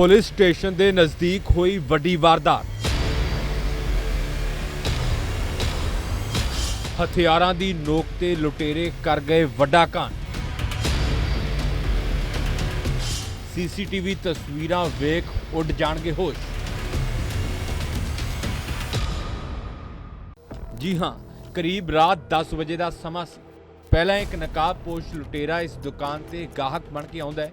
Police station ਦੇ ਨਜ਼ਦੀਕ ਹੋਈ ਵੱਡੀ ਵਾਰਦਾਤ। ਹਥਿਆਰਾਂ ਦੀ ਨੋਕ ਤੇ ਲੁਟੇਰੇ ਕਰ ਗਏ ਵੱਡਾ ਕਾਂਡ। ਸੀਸੀਟੀਵੀ ਤਸਵੀਰਾਂ ਵੇਖ ਉੱਡ ਜਾਣਗੇ ਹੋਸ਼। ਜੀ ਹਾਂ, ਕਰੀਬ ਰਾਤ 10 ਵਜੇ ਦਾ ਸਮਾਂ ਸੀ। ਪਹਿਲਾਂ ਇੱਕ ਨਕਾਬਪੋਸ਼ ਲੁਟੇਰਾ ਇਸ ਦੁਕਾਨ ਤੇ ਗਾਹਕ ਬਣ ਕੇ ਆਉਂਦਾ ਹੈ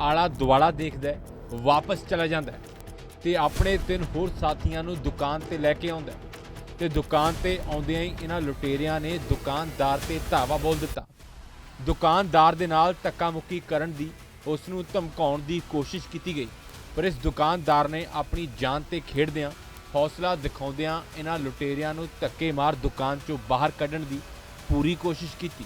ਆਲਾ ਦੁਆਲਾ ਦੇਖਦਾ ਹੈ। ਵਾਪਸ ਚਲਾ ਜਾਂਦਾ ਹੈ ਤੇ ਆਪਣੇ ਤਿੰਨ ਹੋਰ ਸਾਥੀਆਂ ਨੂੰ ਦੁਕਾਨ ਤੇ ਲੈ ਕੇ ਆਉਂਦਾ ਹੈ। ਤੇ ਦੁਕਾਨ ਤੇ ਆਉਂਦਿਆਂ ਹੀ ਇਹਨਾਂ ਲੁਟੇਰਿਆਂ ਨੇ ਦੁਕਾਨਦਾਰ ਤੇ ਧਾਵਾ ਬੋਲ ਦਿੱਤਾ। ਦੁਕਾਨਦਾਰ ਦੇ ਨਾਲ ਧੱਕਾ ਮੁੱਕੀ ਕਰਨ ਦੀ ਉਸ ਨੂੰ ਧਮਕਾਉਣ ਦੀ ਕੋਸ਼ਿਸ਼ ਕੀਤੀ ਗਈ। ਪਰ ਇਸ ਦੁਕਾਨਦਾਰ ਨੇ ਆਪਣੀ ਜਾਨ ਤੇ ਖੇਡਦਿਆਂ ਹੌਸਲਾ ਦਿਖਾਉਂਦਿਆਂ ਇਹਨਾਂ ਲੁਟੇਰਿਆਂ ਨੂੰ ਧੱਕੇ ਮਾਰ ਦੁਕਾਨ ਚੋਂ ਬਾਹਰ ਕੱਢਣ ਦੀ ਪੂਰੀ ਕੋਸ਼ਿਸ਼ ਕੀਤੀ।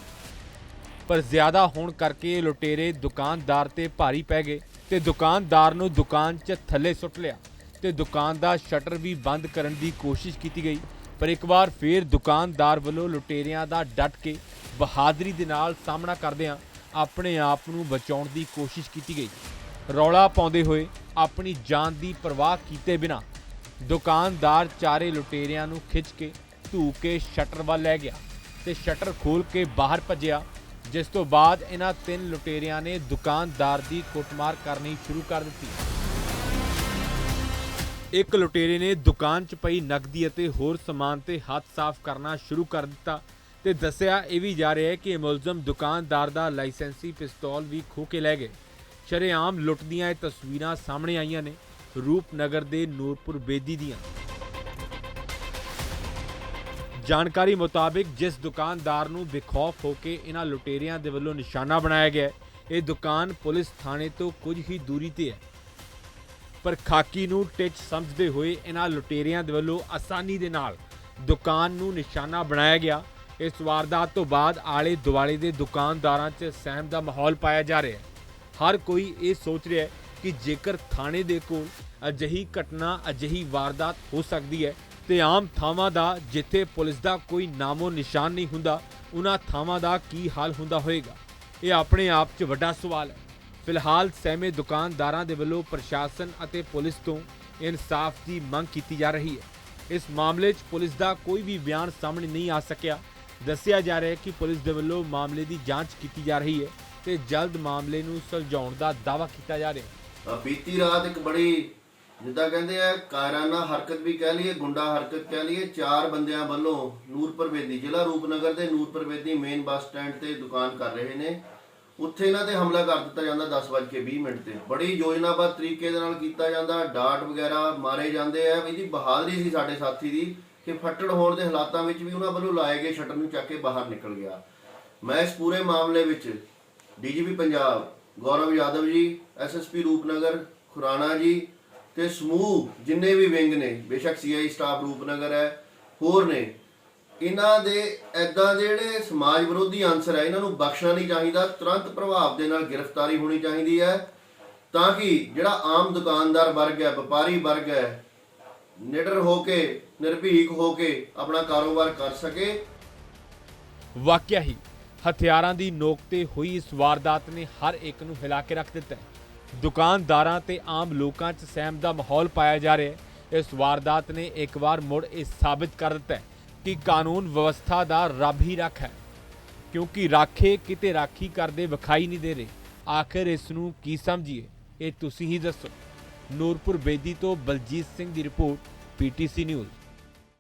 ਪਰ ਜ਼ਿਆਦਾ ਹੋਣ ਕਰਕੇ ਲੁਟੇਰੇ ਦੁਕਾਨਦਾਰ ਤੇ ਭਾਰੀ ਪੈ ਗਏ। ਤੇ ਦੁਕਾਨਦਾਰ ਨੂੰ ਦੁਕਾਨ 'ਚ ਥੱਲੇ ਸੁੱਟ ਲਿਆ ਤੇ ਦੁਕਾਨ ਦਾ ਸ਼ਟਰ ਵੀ ਬੰਦ ਕਰਨ ਦੀ ਕੋਸ਼ਿਸ਼ ਕੀਤੀ ਗਈ। ਪਰ ਇੱਕ ਵਾਰ ਫੇਰ ਦੁਕਾਨਦਾਰ ਵੱਲੋਂ ਲੁਟੇਰਿਆਂ ਦਾ ਡਟ ਕੇ ਬਹਾਦਰੀ ਦੇ ਨਾਲ ਸਾਹਮਣਾ ਕਰਦਿਆਂ ਆਪਣੇ ਆਪ ਨੂੰ ਬਚਾਉਣ ਦੀ ਕੋਸ਼ਿਸ਼ ਕੀਤੀ ਗਈ। ਰੌਲਾ ਪਾਉਂਦੇ ਹੋਏ ਆਪਣੀ ਜਾਨ ਦੀ ਪਰਵਾਹ ਕੀਤੇ ਬਿਨਾਂ ਦੁਕਾਨਦਾਰ ਚਾਰੇ ਲੁਟੇਰਿਆਂ ਨੂੰ ਖਿੱਚ ਕੇ ਧੂ ਕੇ ਸ਼ਟਰ ਵੱਲ ਲੈ ਗਿਆ ਤੇ ਸ਼ਟਰ ਖੋਲ ਕੇ ਬਾਹਰ ਭੱਜਿਆ ਜਿਸ ਤੋਂ ਬਾਅਦ ਇਹਨਾਂ ਤਿੰਨ ਲੁਟੇਰਿਆਂ ਨੇ ਦੁਕਾਨਦਾਰ ਦੀ ਕੁੱਟਮਾਰ ਕਰਨੀ ਸ਼ੁਰੂ ਕਰ ਦਿੱਤੀ। ਇੱਕ ਲੁਟੇਰੇ ਨੇ ਦੁਕਾਨ 'ਚ ਪਈ ਨਕਦੀ ਅਤੇ ਹੋਰ ਸਮਾਨ ਤੇ ਹੱਥ ਸਾਫ਼ ਕਰਨਾ ਸ਼ੁਰੂ ਕਰ ਦਿੱਤਾ ਤੇ ਦੱਸਿਆ ਇਹ ਵੀ ਜਾ ਰਿਹਾ ਹੈ ਕਿ ਇਹ ਮੁਲਜ਼ਮ ਦੁਕਾਨਦਾਰ ਦਾ ਲਾਇਸੈਂਸੀ ਪਿਸਤੌਲ ਵੀ ਖੋਹ ਕੇ ਲੈ ਗਏ। ਸ਼ਰੇਆਮ ਲੁੱਟ ਦੀਆਂ ਇਹ ਤਸਵੀਰਾਂ ਸਾਹਮਣੇ ਆਈਆਂ ਨੇ ਰੂਪਨਗਰ ਦੇ ਨੂਰਪੁਰ ਬੇਦੀ ਦੀਆਂ। ਜਾਣਕਾਰੀ ਮੁਤਾਬਿਕ ਜਿਸ ਦੁਕਾਨਦਾਰ ਨੂੰ ਬੇਖੌਫ ਹੋ ਕੇ ਇਹਨਾਂ ਲੁਟੇਰਿਆਂ ਦੇ ਵੱਲੋਂ ਨਿਸ਼ਾਨਾ ਬਣਾਇਆ ਗਿਆ ਇਹ ਦੁਕਾਨ ਪੁਲਿਸ ਥਾਣੇ ਤੋਂ ਕੁਝ ਹੀ ਦੂਰੀ ਤੇ ਹੈ। ਪਰ ਖਾਕੀ ਨੂੰ ਟਿਚ ਸਮਝਦੇ ਹੋਏ ਇਹਨਾਂ ਲੁਟੇਰਿਆਂ ਦੇ ਵੱਲੋਂ ਆਸਾਨੀ ਦੇ ਨਾਲ ਦੁਕਾਨ ਨੂੰ ਨਿਸ਼ਾਨਾ ਬਣਾਇਆ ਗਿਆ। ਇਸ ਵਾਰਦਾਤ ਤੋਂ ਬਾਅਦ ਆਲੇ ਦੁਆਲੇ ਦੇ ਦੁਕਾਨਦਾਰਾਂ 'ਚ ਸਹਿਮ ਦਾ ਮਾਹੌਲ ਪਾਇਆ ਜਾ ਰਿਹਾ ਹੈ। ਹਰ ਕੋਈ ਇਹ ਸੋਚ ਰਿਹਾ ਹੈ ਕਿ ਜੇਕਰ ਥਾਣੇ ਦੇ ਕੋਲ ਅਜਿਹੀ ਘਟਨਾ, ਅਜਿਹੀ ਵਾਰਦਾਤ ਹੋ ਸਕਦੀ ਹੈ ਤੇ ਆਮ ਥਾਵਾਂ ਦਾ ਜਿੱਥੇ ਪੁਲਿਸ ਦਾ ਕੋਈ ਨਾਮੋ ਨਿਸ਼ਾਨ ਨਹੀਂ ਹੁੰਦਾ, ਉਹਨਾਂ ਥਾਵਾਂ ਦਾ ਕੀ ਹਾਲ ਹੁੰਦਾ ਹੋਵੇਗਾ? ਇਹ ਆਪਣੇ ਆਪ 'ਚ ਵੱਡਾ ਸਵਾਲ ਹੈ। ਫਿਲਹਾਲ ਸਹਿਮੇ ਦੁਕਾਨਦਾਰਾਂ ਦੇ ਵੱਲੋਂ ਪ੍ਰਸ਼ਾਸਨ ਅਤੇ ਪੁਲਿਸ ਤੋਂ ਇਨਸਾਫ ਦੀ ਮੰਗ ਕੀਤੀ ਜਾ ਰਹੀ ਹੈ। ਇਸ ਮਾਮਲੇ 'ਚ ਪੁਲਿਸ ਦਾ ਕੋਈ ਵੀ ਬਿਆਨ ਸਾਹਮਣੇ ਨਹੀਂ ਆ ਸਕਿਆ। ਦੱਸਿਆ ਜਾ ਰਿਹਾ ਹੈ ਕਿ ਪੁਲਿਸ ਦੇ ਵੱਲੋਂ ਮਾਮਲੇ ਦੀ ਜਾਂਚ ਕੀਤੀ ਜਾ ਰਹੀ ਹੈ ਤੇ ਜਲਦ ਮਾਮਲੇ ਨੂੰ ਸੁਲਝਾਉਣ ਦਾ ਦਾਅਵਾ ਕੀਤਾ ਜਾ ਰਿਹਾ ਹੈ। ਬੀਤੀ ਰਾਤ ਇੱਕ ਬੜੀ ਜਿੱਦਾਂ ਕਹਿੰਦੇ ਆ, ਕਾਇਰਾਨਾ ਹਰਕਤ ਵੀ ਕਹਿ ਲਈਏ, ਗੁੰਡਾ ਹਰਕਤ ਕਹਿ ਲਈਏ, ਚਾਰ ਬੰਦਿਆਂ ਵੱਲੋਂ ਨੂਰਪੁਰ ਬੇਦੀ ਜ਼ਿਲ੍ਹਾ ਰੂਪਨਗਰ ਦੇ Nurpur Bedi main bus stand ਤੇ ਦੁਕਾਨ ਕਰ ਰਹੇ ਨੇ। ਉੱਥੇ ਇਹਨਾਂ ਤੇ ਹਮਲਾ ਕਰ ਦਿੱਤਾ ਜਾਂਦਾ 10:20 ਮਿੰਟ ਤੇ। ਬੜੀ ਯੋਜਨਾਬੱਧ ਤਰੀਕੇ ਦੇ ਨਾਲ ਕੀਤਾ ਜਾਂਦਾ, ਡਾਟ ਵਗੈਰਾ ਮਾਰੇ ਜਾਂਦੇ ਆ। ਇਹਦੀ ਬਹਾਦਰੀ ਸੀ ਸਾਡੇ ਸਾਥੀ ਦੀ ਕਿ ਫੱਟੜ ਹੋਣ ਦੇ ਹਾਲਾਤਾਂ ਵਿੱਚ ਵੀ ਉਹਨਾਂ ਵੱਲੋਂ ਲਾਏ ਗਏ ਸ਼ਟਰ ਨੂੰ ਚੱਕ ਕੇ ਬਾਹਰ ਨਿਕਲ ਗਿਆ। ਮੈਂ ਇਸ ਪੂਰੇ ਮਾਮਲੇ ਵਿੱਚ ਡੀਜੀਪੀ ਪੰਜਾਬ ਗੌਰਵ ਯਾਦਵ ਜੀ ਐਸਐਸਪੀ ਰੂਪਨਗਰ, ਖੁਰਾਣਾ ਜੀ ਤੇ ਸਮੂਹ ਜਿੰਨੇ ਵੀ ਵਿੰਗ ਨੇ, ਬੇਸ਼ੱਕ ਸੀਆਈ ਸਟਾਫ ਰੂਪਨਗਰ ਹੈ, ਹੋਰ ਨੇ, ਇਹਨਾਂ ਦੇ ਐਦਾਂ ਜਿਹੜੇ ਸਮਾਜ ਵਿਰੋਧੀ ਅੰਸਰ ਹੈ, ਇਹਨਾਂ ਨੂੰ ਬਖਸ਼ਣਾ ਨਹੀਂ ਚਾਹੀਦਾ, ਤੁਰੰਤ ਪ੍ਰਭਾਵ ਦੇ ਨਾਲ ਗ੍ਰਿਫਤਾਰੀ ਹੋਣੀ ਚਾਹੀਦੀ ਹੈ, ਤਾਂ ਕਿ ਜਿਹੜਾ ਆਮ ਦੁਕਾਨਦਾਰ ਵਰਗ ਹੈ, ਵਪਾਰੀ ਵਰਗ ਹੈ, ਨਿਡਰ ਹੋ ਕੇ, ਨਿਰਭੀਕ ਹੋ ਕੇ ਆਪਣਾ ਕਾਰੋਬਾਰ ਕਰ ਸਕੇ। ਵਾਕਿਆ ਹੀ ਹਥਿਆਰਾਂ ਦੀ ਨੋਕ ਤੇ ਹੋਈ ਇਸ ਵਾਰਦਾਤ ਨੇ ਹਰ ਇੱਕ ਨੂੰ ਹਿਲਾ ਕੇ ਰੱਖ ਦਿੱਤਾ ਦੁਕਾਨਦਾਰਾਂ ਤੇ ਆਮ ਲੋਕਾਂ 'ਚ ਸਹਿਮ ਦਾ ਮਾਹੌਲ ਪਾਇਆ ਜਾ ਰਿਹਾ ਹੈ। ਇਸ ਵਾਰਦਾਤ ਨੇ ਇੱਕ ਵਾਰ ਮੁੜ ਇਹ ਸਾਬਿਤ ਕਰ ਦਿੱਤਾ ਹੈ ਕਿ ਕਾਨੂੰਨ ਵਿਵਸਥਾ ਦਾ ਰੱਬ ਹੀ ਰੱਖ ਹੈ, ਕਿਉਂਕਿ ਰਾਖੇ ਕਿਤੇ ਰਾਖੀ ਕਰਦੇ ਵਿਖਾਈ ਨਹੀਂ ਦੇ ਰਹੇ। ਆਖਿਰ ਇਸ ਨੂੰ ਕੀ ਸਮਝੀਏ? ਇਹ ਤੁਸੀਂ ਹੀ ਦੱਸੋ। ਨੂਰਪੁਰ ਬੇਦੀ ਤੋਂ ਬਲਜੀਤ ਸਿੰਘ ਦੀ ਰਿਪੋਰਟ, ਪੀਟੀਸੀ ਨਿਊਜ਼।